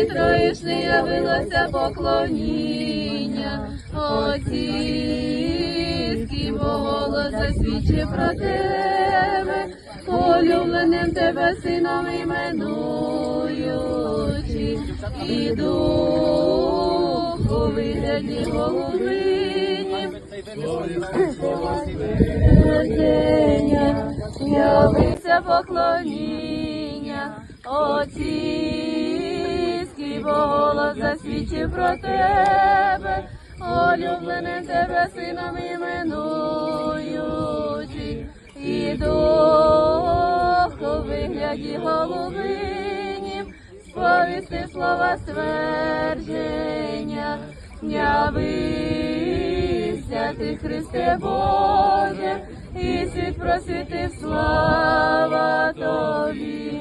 тобі троїшне явилося поклоніння, Отцівський, голос засвідчив про тебе, улюбленим тебе сином іменуючи, і духу вигляді голубині, явився поклоніння, Отцівський, бо голос засвідчив про тебе, улюбленим тебе сином іменуючи, і дух у вигляді голубині, сповісти слова ствердження, явися ти, Христе Боже, і світ просвітив слава тобі.